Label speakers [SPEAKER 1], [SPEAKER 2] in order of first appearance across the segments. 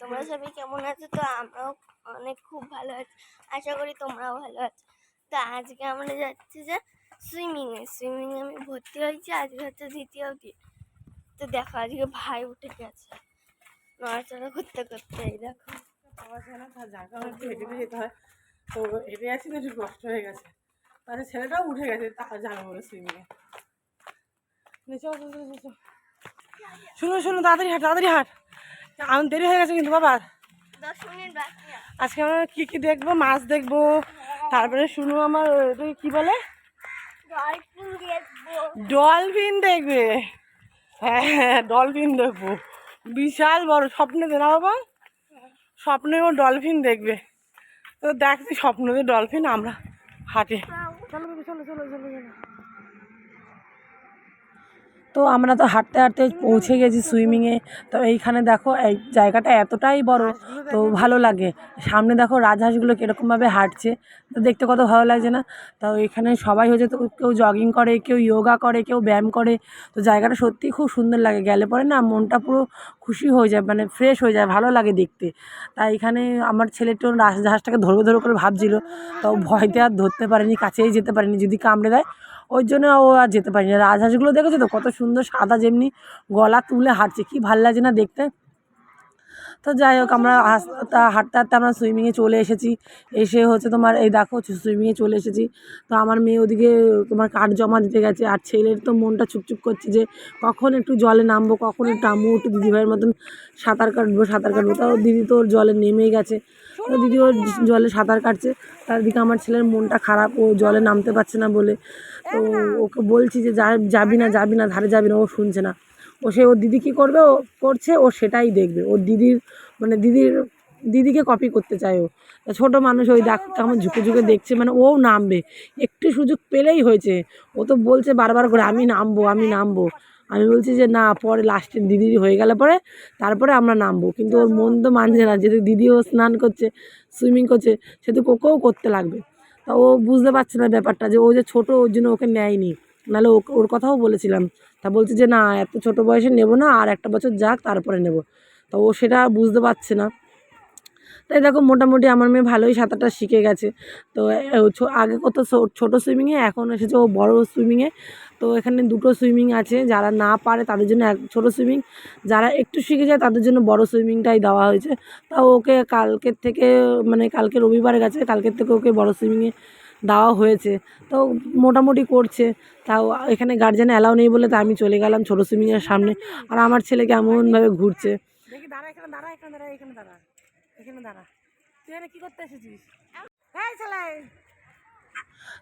[SPEAKER 1] তোমরা সবাই কেমন আছো? তো আমরাও অনেক খুব ভালো আছি। আশা করি তোমরাও ভালো আছো। তো আজকে আমরা যাচ্ছি যে সুইমিংয়ে সুইমিংয়ে আমি ভর্তি হয়েছি, আজকে হচ্ছে দ্বিতীয় দিন। তো দেখো, আজকে ভাই উঠে গেছে। নড়াচড়া করতে করতে, এই দেখো।
[SPEAKER 2] তো হেঁটে যাচ্ছি তো একটু কষ্ট হয়ে গেছে। তাহলে ছেলেটাও উঠে গেছে, তা যাবে বলে সুইমিংয়ে শুনো শুনো, তাড়াতাড়ি হাট তাড়াতাড়ি হাট। আমার দেরি হয়ে গেছে কিন্তু বাবা।
[SPEAKER 1] দশ মিনিট বাকি আছে।
[SPEAKER 2] আজকে আমরা কী কী দেখব মাছ দেখব তারপরে শুনো আমার কী বলে?
[SPEAKER 1] ডলফিন দেখবে।
[SPEAKER 2] হ্যাঁ হ্যাঁ ডলফিন দেখব। বিশাল বড় স্বপ্নে দে না বাবা স্বপ্নেও ডলফিন দেখবে। তো দেখছি স্বপ্ন স্বপ্নতে ডলফিন আমরা হাটে। চলো চলো চলো চলো চলো। তো আমরা তো হাঁটতে হাঁটতে পৌঁছে গেছি সুইমিংয়ে তো এইখানে দেখো, এই জায়গাটা এতটাই বড়, তো ভালো লাগে। সামনে দেখো রাজহাঁসগুলো কীরকমভাবে হাঁটছে, তো দেখতে কত ভালো লাগছে না? তো এখানে সবাই হচ্ছে তো কেউ জগিং করে, কেউ যোগা করে, কেউ ব্যায়াম করে। তো জায়গাটা সত্যিই খুব সুন্দর লাগে। গেলে পরে না মনটা পুরো খুশি হয়ে যায় মানে ফ্রেশ হয়ে যায়, ভালো লাগে দেখতে। তাই এখানে আমার ছেলেটা রাজহাঁসটাকে ধরবে ধরবে করে ভাবছিল। তো ভয়তে আর ধরতে পারেনি, কাছেই যেতে পারেনি। যদি কামড়ে দেয় ওই জন্য ও আর যেতে পারেনি। রাজহাঁসগুলো দেখেছ তো? কত সুন্দর সাদা যেমনি গলা তুলে হাঁটছে, কি ভালো লাগছে না দেখতে? তো যাই হোক, আমরা তা হাঁটতে হাঁটতে আমরা সুইমিংয়ে চলে এসেছি। এসে হচ্ছে তোমার, এই দেখো সুইমিংয়ে চলে এসেছি। তো আমার মেয়ে ওদিকে তোমার কাঠ জমা দিতে গেছে, আর ছেলের তো মনটা চুপচুপ করছে যে কখন একটু জলে নামবো, কখন একটু আমু একটু দিদিভাইয়ের মতন সাঁতার কাটবো সাঁতার কাটবো। তাও দিদি তো জলে নেমেই গেছে। তো দিদি ওর জলে সাঁতার কাটছে। তার দিকে আমার ছেলের মনটা খারাপ, ও জলে নামতে পারছে না বলে। তো ওকে বলছি যে যাবি না যাবি না ধারে যাবি না ও শুনছে না। ও সে ওর দিদি কী করবে? ও করছে ও সেটাই দেখবে। ওর দিদির মানে দিদির দিদিকে কপি করতে চায় ও। ছোটো মানুষ ওই দেখ কেমন ঝুঁকে ঝুঁকে দেখছে মানে ও নামবে। একটু সুযোগ পেলেই হয়েছে। ও তো বলছে বারবার করে আমি নামবো আমি নামবো। আমি বলছি যে না পরে লাস্টে দিদির হয়ে গেলে পরে তারপরে আমরা নামবো। কিন্তু ওর মন তো মানছে না যেহেতু দিদিও স্নান করছে সুইমিং করছে সেহেতু ওকেও করতে লাগবে। তা ও বুঝতে পারছে না ব্যাপারটা যে ও যে ছোটো, ওর জন্য ওকে নেয়নি। নাহলে ওকে ওর কথাও বলেছিলাম। তা বলছে যে, না, এত ছোট বয়সে নেব না, আর একটা বছর যাক, তারপরে নেব। তা ও সেটা বুঝতে পারছে না। তাই দেখো, মোটামুটি আমার মেয়ে ভালোই সাঁতারটা শিখে গেছে। তো আগে কত ছোটো সুইমিংয়ে এখন এসেছে ও বড় সুইমিংয়ে তো এখানে দুটো সুইমিং আছে, যারা না পারে তাদের জন্য এক ছোটো সুইমিং, যারা একটু শিখে যায় তাদের জন্য বড় সুইমিংটাই দেওয়া হয়েছে। তা ওকে কালকের থেকে মানে কালকে রবিবারে গেছে, কালকের থেকে ওকে বড় সুইমিংয়ে দেওয়া হয়েছে। তো মোটামুটি করছে, তাও এখানে গার্জেন অ্যালাউ নেই বলে তো আমি চলে গেলাম ছোটো সুইমিংয়ের সামনে। আর আমার ছেলে কেমনভাবে ঘুরছে। দাঁড়া, এখানে দাঁড়া এখানে দাঁড়া এখানে দাঁড়া। তুই এখানে কী করতে এসেছিস? এই ছেলে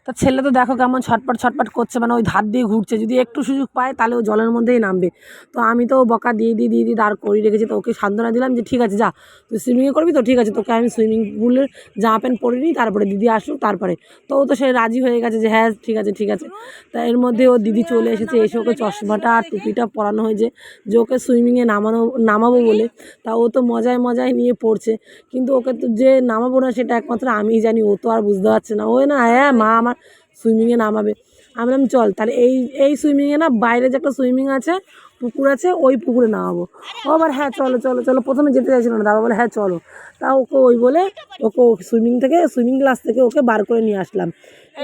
[SPEAKER 2] তা ছেলে তো দেখো কেমন ছটপট ছটপট করছে মানে ওই ধার দিয়ে ঘুরছে। যদি একটু সুযোগ পায়, তাহলে ও জলের মধ্যেই নামবে। তো আমি তো বকা দিয়ে দিয়ে দিয়ে দিয়ে দাঁড় করিয়ে রেখেছি। তো ওকে সান্ত্বনা দিলাম যে, ঠিক আছে, যা, তুই সুইমিংয়ে করবি তো, ঠিক আছে, তোকে আমি সুইমিং পুলের জামা প্যান্ট পরে নিই, তারপরে দিদি আসুক, তারপরে। তো ও তো সে রাজি হয়ে গেছে যে হ্যাঁ ঠিক আছে ঠিক আছে। তা এর মধ্যে ও দিদি চলে এসেছে, এসে ওকে চশমাটা আর টুপিটা পরানো হয়েছে, যে ওকে সুইমিংয়ে নামানো, নামাবো বলে। তা ও তো মজায় মজায় নিয়ে পড়ছে। কিন্তু ওকে তো যে নামাবো না, সেটা একমাত্র আমিই জানি, ও তো আর বুঝতে পারছে না। ওই না হ্যাঁ মা আমার সুইমিংয়ে নামাবে। আমি বললাম, চল, তাহলে এই এই সুইমিংয়ে না, বাইরে যে একটা সুইমিং আছে, পুকুর আছে, ওই পুকুরে নামাবো। ও আবার হ্যাঁ চলো চলো চলো, প্রথমে যেতে চাইছিল না, দাদা বলে হ্যাঁ চলো। তা ওকে ওই বলে, ওকে সুইমিং থেকে, সুইমিং ক্লাস থেকে ওকে বার করে নিয়ে আসলাম।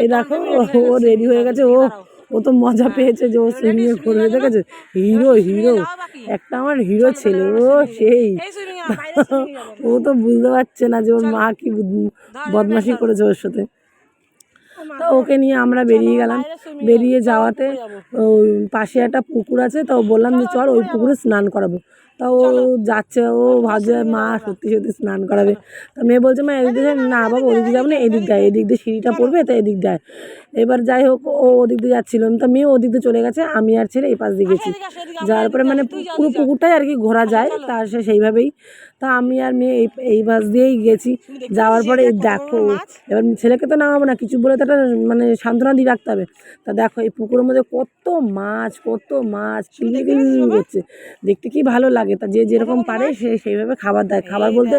[SPEAKER 2] এই দেখো, ও- রেডি হয়ে গেছে, ও ও তো মজা পেয়েছে যে ও সুইমিংয়ে করবে দেখেছে হিরো হিরো, একটা আমার হিরো ছেলে, ও সেই। ও তো বুঝতে পারছে না যে ওর মা কি বুদ- বদমাশি করেছে ওর সাথে। তো ওকে নিয়ে আমরা বেরিয়ে গেলাম। বেরিয়ে যাওয়াতে ওই পাশে একটা পুকুর আছে তো বললাম যে চল ওই পুকুরে স্নান করাবো। তা ও যাচ্ছে ও ভাবছে মা সত্যি সত্যি স্নান করাবে। তা মেয়ে বলছে মা এদিক দিয়ে না বাবা ওদিকে যাব না এদিক দেয় এদিক দিয়ে সিঁড়িটা পড়বে তো এদিক দেয় এবার যাই হোক ও ওদিক দিয়ে যাচ্ছিল। তা মেয়ে ওদিক দিয়ে চলে গেছে আমি আর ছেলে এই পাশ দিয়ে গেছি। যাওয়ার পরে মানে পুরো পুকুরটাই আর কি ঘোরা যায় তা সে সেইভাবেই। তা আমি আর মেয়ে এই এই পাশ দিয়েই গেছি। যাওয়ার পরে দেখো এবার ছেলেকে তো নামাবো না কিছু বলে তো একটা মানে সান্ত্বনা দিয়ে রাখতে হবে। তা দেখো এই পুকুরের মধ্যে কত মাছ কত মাছ কিলি করছে দেখতে কি ভালো লাগে। তা যে যেরকম পারে সে সেইভাবে খাবার দেয়। খাবার বলতে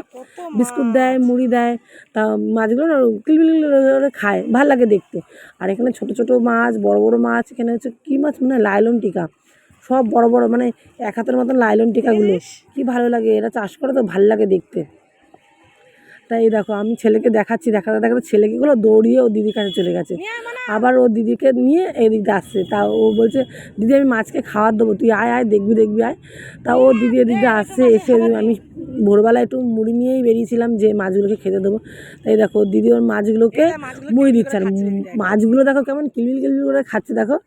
[SPEAKER 2] বিস্কুট দেয় মুড়ি দেয় তা মাছগুলো না কিলবিল করে খায়। ভালো লাগে দেখতে। আর এখানে ছোট ছোট মাছ বড় বড় মাছ এখানে হচ্ছে কী মাছ? মানে লাইলন টিকা। সব বড় বড় মানে এক হাতের মতন লাইলন টিকাগুলো। কি ভালো লাগে এরা চাষ করে তো ভালো লাগে দেখতে। তাই দেখো আমি ছেলেকে দেখাচ্ছি দেখাতে দেখাতে ছেলেকেগুলো দৌড়িয়ে ও দিদির কাছে চলে গেছে। আবার ও দিদিকে নিয়ে এদিকে আসছে। তা ও বলছে দিদি আমি মাছকে খাওয়ার দেবো তুই আয় আয় দেখবি দেখবি আয়। তা ও দিদি এদিকে আসছে এসে আমি ভোরবেলা একটু মুড়ি নিয়েই বেরিয়েছিলাম যে মাছগুলোকে খেতে দেবো। তাই দেখো দিদি ওর মাছগুলোকে মুড়ি দিচ্ছে। আর মাছগুলো দেখো কেমন কিলবিল কিলবিল করে খাচ্ছে দেখো।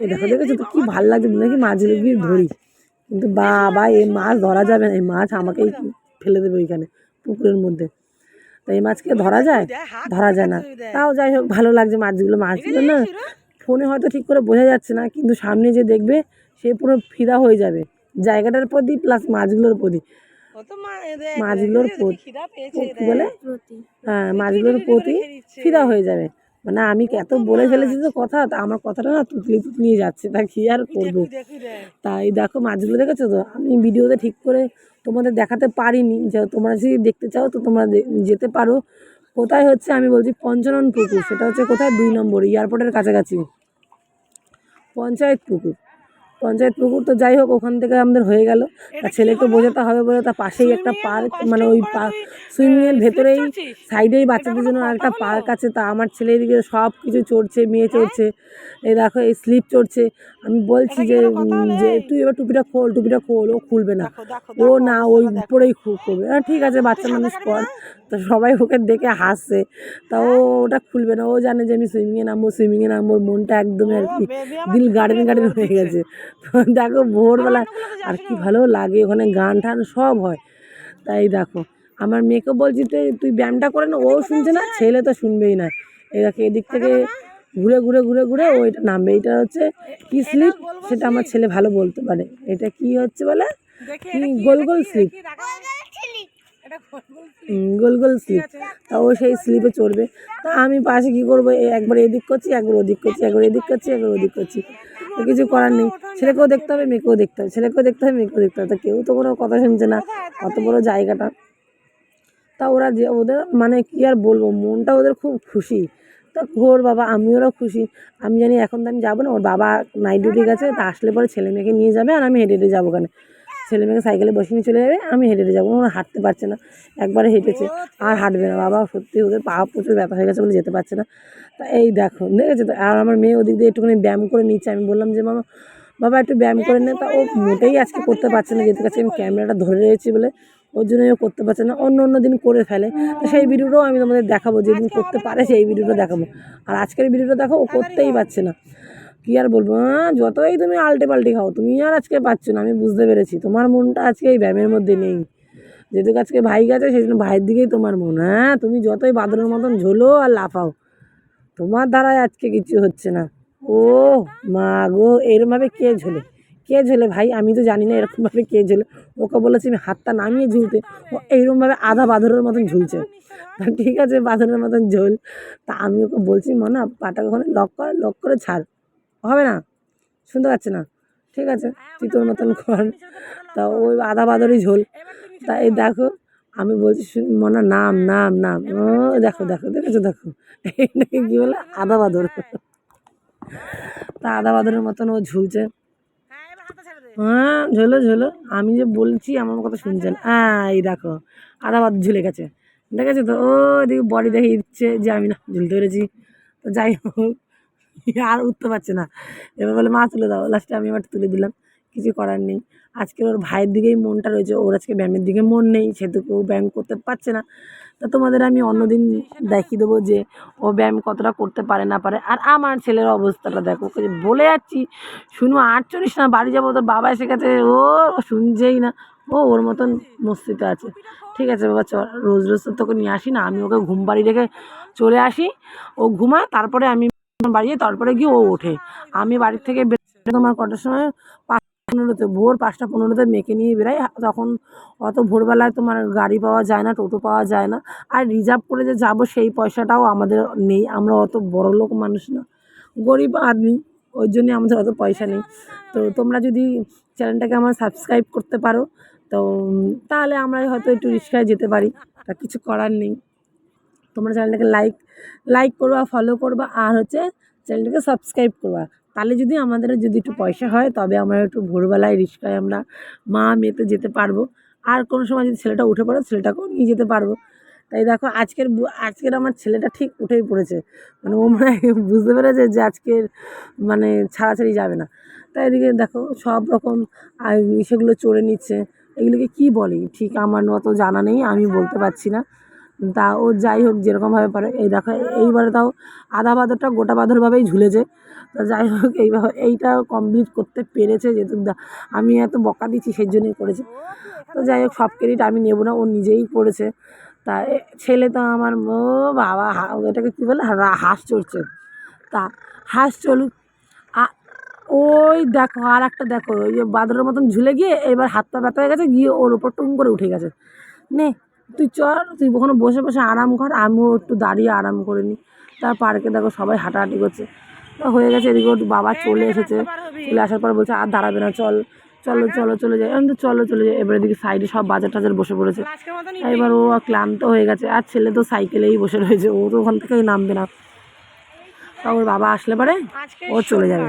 [SPEAKER 2] এ দেখো দেখেছ তো কী ভালো লাগছে নাকি মাছগুলো ধরি। কিন্তু বাবা এই মাছ ধরা যাবে না এই মাছ আমাকেই ফেলে দেবে ওইখানে পুকুরের মধ্যে। তো এই মাছকে ধরা যায়? ধরা যায় না। তাও যাই হোক ভালো লাগছে মাছগুলো মাছগুলো না ফোনে হয়তো ঠিক করে বোঝা যাচ্ছে না কিন্তু সামনে যে দেখবে সে পুরো ফিদা হয়ে যাবে। জায়গাটার প্রতি প্লাস মাছগুলোর প্রতি। মাছগুলোর প্রতি। বলে? হ্যাঁ মাছগুলোর প্রতি ফিদা হয়ে যাবে। মানে আমি এত বলে ফেলেছি তো কথা তা আমার কথাটা না তুতলি তুতলিয়ে যাচ্ছে তা কি আর করব? তাই দেখো মাছগুলো দেখেছ তো? আমি ভিডিওতে ঠিক করে তোমাদের দেখাতে পারিনি, যে তোমরা যদি দেখতে চাও তো তোমরা যেতে পারো। কোথায় হচ্ছে আমি বলছি পঞ্চানন পুকুর, সেটা হচ্ছে কোথায়? দুই নম্বর এয়ারপোর্টের কাছাকাছি। পঞ্চায়েত পুকুর। পঞ্চায়েত পুকুর তো যাই হোক ওখান থেকে আমাদের হয়ে গেল। তা ছেলেকে বোঝাতে হবে বলে তার পাশেই একটা পার্ক মানে ওই সুইমিং সুইমিংয়ের ভেতরেই সাইডেই বাচ্চাদের জন্য একটা পার্ক আছে। তা আমার ছেলে এদিকে সব কিছু চড়ছে মেয়ে চড়ছে এই দেখো এই স্লিপ চড়ছে। আমি বলছি যে যে তুই এবার টুপিটা খোল টুপিটা খোল ও খুলবে না। ও না ওই উপরেই খুব করবে। হ্যাঁ ঠিক আছে বাচ্চা মানুষ কর তো সবাই ওকে দেখে হাসছে। তা ও ওটা খুলবে না। ও জানে যে আমি সুইমিংয়ে নামবো সুইমিংয়ে নামবো মনটা একদমই আর কি দিল গার্ডেন গার্ডেন হয়ে গেছে। দেখো ভোরবেলা আর কি ভালো লাগে ওখানে গান টান সব হয়। তাই দেখো আমার মেয়েকে বলছি তুই তুই ব্যায়ামটা করে না ও শুনছে না ছেলে তো শুনবেই না। এই দেখো এদিক থেকে ঘুরে ঘুরে ঘুরে ঘুরে ওইটা নামবে এইটা হচ্ছে কি স্লিপ? সেটা আমার ছেলে ভালো বলতে পারে। এটা কি হচ্ছে বলে? কি গোল গোল স্লিপ? গোল গোল স্লিপ। তা ও সেই স্লিপে চড়বে। তা আমি পাশে কী করব? একবার এদিক করছি একবার ওদিক করছি একবার এদিক করছি একবার ওদিক করছি। তো কিছু করার নেই। ছেলেকেও দেখতে হবে, মেয়েকেও দেখতে হবে। ছেলেকেও দেখতে হবে, মেয়েকেও দেখতে হবে। তো কেউ তো কোনো কথা শুনছে না। অত বড় জায়গাটা। তা ওরা যে ওদের মানে কি আর বলব? মনটা ওদের খুব খুশি। তা ঘোর বাবা আমি ওরা খুশি। আমি জানি এখন তো আমি যাব না। ওর বাবা নাইট ডিউটি গেছে, তা আসলে পরে ছেলে মেয়েকে নিয়ে যাবে আর আমি হেঁটে হেঁটে যাব ওখানে। ছেলে মেয়েকে সাইকেলে বসে নিয়ে চলে যাবে, আমি হেঁটে হেঁটে যাব। ওরা হাঁটতে পারছে না। একবারে হেঁটেছে। আর হাঁটবে না। বাবা, সত্যি ওদের পা প্রচুর ব্যথা হয়ে গেছে বলে যেতে পারছে না। তা এই দেখো, দেখেছ তো? আর আমার মেয়ে ওদিক দিয়ে একটুখানি ব্যায়াম করে নিচ্ছে। আমি বললাম যে, মামা, বাবা, একটু ব্যায়াম করে নে। তা ও মোটেই আজকে করতে পারছে না যেতে কাছে আমি ক্যামেরাটা ধরে রয়েছি বলে ওর জন্য করতে পারছে না। অন্য অন্য দিন করে ফেলে। তো সেই ভিডিওটাও আমি তোমাদের দেখাবো। যেদিন করতে পারে সেই ভিডিওটা দেখাবো। আর আজকের ভিডিওটা দেখো, ও করতেই পারছে না। কী আর বলব যতই তুমি আলটে পাল্টে খাও, তুমি আর আজকে পাচ্ছ না, আমি বুঝতে পেরেছি। তোমার মনটা আজকে এই ব্যায়ামের মধ্যে নেই। যেহেতু আজকে ভাই গেছে সেই জন্য ভাইয়ের দিকেই তোমার মন। হ্যাঁ তুমি যতই বাদরের মতন ঝোলো আর লাফাও, তোমার দ্বারাই আজকে কিছু হচ্ছে না। ও মা গো, এরমভাবে কে ঝোলে? কে ঝোলে ভাই? আমি তো জানি না এরকমভাবে কে ঝোলে। ওকে বলেছি আমি হাতটা নামিয়ে ঝুলতে, ও এইরকমভাবে আধা বাঁদরের মতন ঝুলছে। ঠিক আছে, বাঁদরের মতন ঝোল। তা আমি ওকে বলছি, মনা, পাটা ওখানে লক করে লক করে ছাড়। হবে না? শুনতে পাচ্ছে না। ঠিক আছে তুই তোর মতন কর তা ওই আধা বাঁদরই ঝোল। তা এই দেখো, আমি বলছি মনা, নাম নাম নাম। ও, দেখো দেখো, দেখেছ, দেখো। এটাকে কি বলে? আধা বাঁদর। তা আধা বাঁদরের মতন ও ঝুলছে। হ্যাঁ ঝোলো ঝোলো। আমি যে বলছি, আমার কথা শুনছেন হ্যাঁ এই দেখো, আধা বাদর ঝুলে গেছে। দেখেছ তো? ও, এদিকে বডি দেখে দিচ্ছে যে আমি না ঝুলতে পেরেছি। তো যাই হোক। আর উঠতে পারছে না। এবার বলে, মা, তুলে দাও। লাস্টে আমি এবার তুলে দিলাম। কিছু করার নেই। আজকে ওর ভাইয়ের দিকেই মনটা রয়েছে। ওর আজকে ব্যায়ামের দিকে মন নেই। কেউ ব্যায়াম করতে পারছে না। তা তোমাদের আমি অন্যদিন দেখিয়ে দেবো যে ও ব্যায়াম কতটা করতে পারে, না পারে। আর আমার ছেলের অবস্থাটা দেখো। বলে যাচ্ছি, শুনু আর চলিস না, বাড়ি যাব তোর বাবা এসে গেছে। ও শুনছেই না। ও ওর মতন মস্তিতে আছে। ঠিক আছে বাবা, চল। রোজ রোজ তো তোকে নিয়ে আসি না। আমি ওকে ঘুম বাড়ি রেখে চলে আসি। ও ঘুমা তারপরে আমি বাড়ি যাই তারপরে গিয়ে ও ওঠে। আমি বাড়ির থেকে বেরোতে তোমার কটার সময় পাঁচটা পনেরোতে, ভোর পাঁচটা পনেরোতে মেয়েকে নিয়ে বেরাই। তখন অত ভোরবেলায় তোমার গাড়ি পাওয়া যায় না, টোটো পাওয়া যায় না। আর রিজার্ভ করে যে যাব সেই পয়সাটাও আমাদের নেই। আমরা অত বড় লোক মানুষ না। গরিব আদমি, ওই জন্যে আমাদের অত পয়সা নেই। তো তোমরা যদি চ্যানেলটাকে আমার সাবস্ক্রাইব করতে পারো, তো তাহলে আমরা হয়তো একটু রিক্সায় যেতে পারি। তা কিছু করার নেই। তোমরা চ্যানেলটাকে লাইক লাইক করবা ফলো করবা, আর হচ্ছে চ্যানেলটাকে সাবস্ক্রাইব করবা। তাহলে যদি আমাদের যদি একটু পয়সা হয়, তবে আমরা একটু ভোরবেলায় রিক্সায় আমরা মা মেয়েতে যেতে পারব। আর কোনো সময় যদি ছেলেটা উঠে পড়ে, ছেলেটাকেও নিয়ে যেতে পারব। তাই দেখো, আজকের আজকের আমার ছেলেটা ঠিক উঠেই পড়েছে। মানে ও মানে বুঝতে পেরেছে যে আজকের মানে ছাড়াছাড়ি যাবে না। তাই এদিকে দেখো, সব রকম সেগুলো চড়ে নিচ্ছে। এগুলোকে কি বলে? ঠিক আমার অত জানা নেই, আমি বলতে পারছি না। তা ও যাই হোক যেরকমভাবে পারে। এই দেখো, এইবারে তাও আধা বাঁদরটা গোটা বাঁদরভাবেই ঝুলেছে। তো যাই হোক এইভাবে এইটা কমপ্লিট করতে পেরেছে যেহেতু আমি এত বকা দিচ্ছি সেই জন্যই করেছে। তো যাই হোক, সব ক্রেডিট আমি নেব না, ও নিজেই করেছে। তা ছেলে তো আমার ও বাবা এটাকে কী বলে? হাঁস চড়ছে। তা হাঁস চলুক ওই দেখো, আর একটা দেখো, ওই বাদরের মতন ঝুলে গিয়ে এবার হাত পা ব্যথা হয়ে গেছে, গিয়ে ওর ওপর টুম করে উঠে গেছে। নে তুই চল, তুই ওখানে বসে বসে আরাম কর, আমিও একটু দাঁড়িয়ে আরাম করে নিই। তার পার্কে দেখো সবাই হাঁটাহাঁটি করছে। হয়ে গেছে, এদিকে ওর বাবা চলে এসেছে। চলে আসার পর বলছে, আর দাঁড়াবে না, চল, চলো চলো, চলে যাই। আমি তো চলো, চলে যাই। এবার এদিকে সাইডে সব বাজার টাজার বসে পড়েছে। এবার ও ক্লান্ত হয়ে গেছে, আর ছেলে তো সাইকেলেই বসে রয়েছে, ও তো ওখান থেকেই নামবে না। তা ওর বাবা আসলে পারে ও চলে যাবে।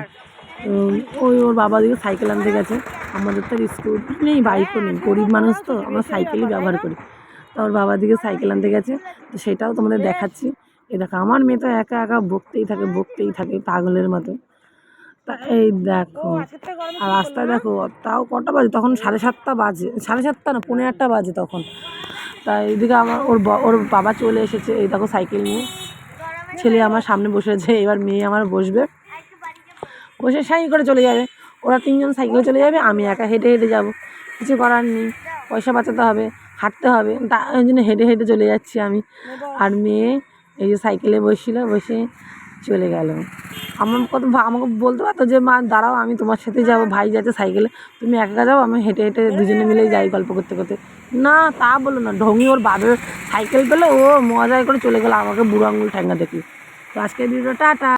[SPEAKER 2] ওই ওর বাবা দিকে সাইকেল আনতে গেছে। আমাদের তো স্কুটি নেই, বাইকও নেই, গরিব মানুষ তো, আমরা সাইকেলই ব্যবহার করি। তা ওর বাবা দিকে সাইকেল আনতে গেছে। তো সেটাও তোমাদের দেখাচ্ছি। এ দেখো, আমার মেয়ে তো একা একা বকতেই থাকে বকতেই থাকে পাগলের মতো। তা এই দেখো, আর রাস্তায় দেখো, তাও কটা বাজে? তখন সাড়ে সাতটা বাজে, সাড়ে সাতটা না পনেরো আটটা বাজে তখন। তা এইদিকে আমার, ওর ওর বাবা চলে এসেছে, এই দেখো সাইকেল নিয়ে। ছেলে আমার সামনে বসে আছে, এবার মেয়ে আমার বসবে। বসে সাই করে চলে যাবে। ওরা তিনজন সাইকেলে চলে যাবে, আমি একা হেঁটে হেঁটে যাব। কিছু করার নেই, পয়সা বাঁচাতে হবে। হাঁটতে হবে। তা, ওই জন্য হেঁটে হেঁটে চলে যাচ্ছি আমি। আর মেয়ে এই যে সাইকেলে বসছিল, বসে চলে গেল। আমার কত আমাকে বলতে পারতো যে, মা, দাঁড়াও, আমি তোমার সাথে যাব। ভাই যাচ্ছে সাইকেলে। তুমি একা যাও, আমি হেঁটে হেঁটে দুজনে মিলে যাই গল্প করতে করতে। না, তা বলো না। ঢঙ্গি ওর বাবার সাইকেল পেলে, ও মজায় করে চলে গেলো। আমাকে বুড়ো আঙুল ঠ্যাঙ্গা দেখি তো আজকের ভিডিওটা টাটা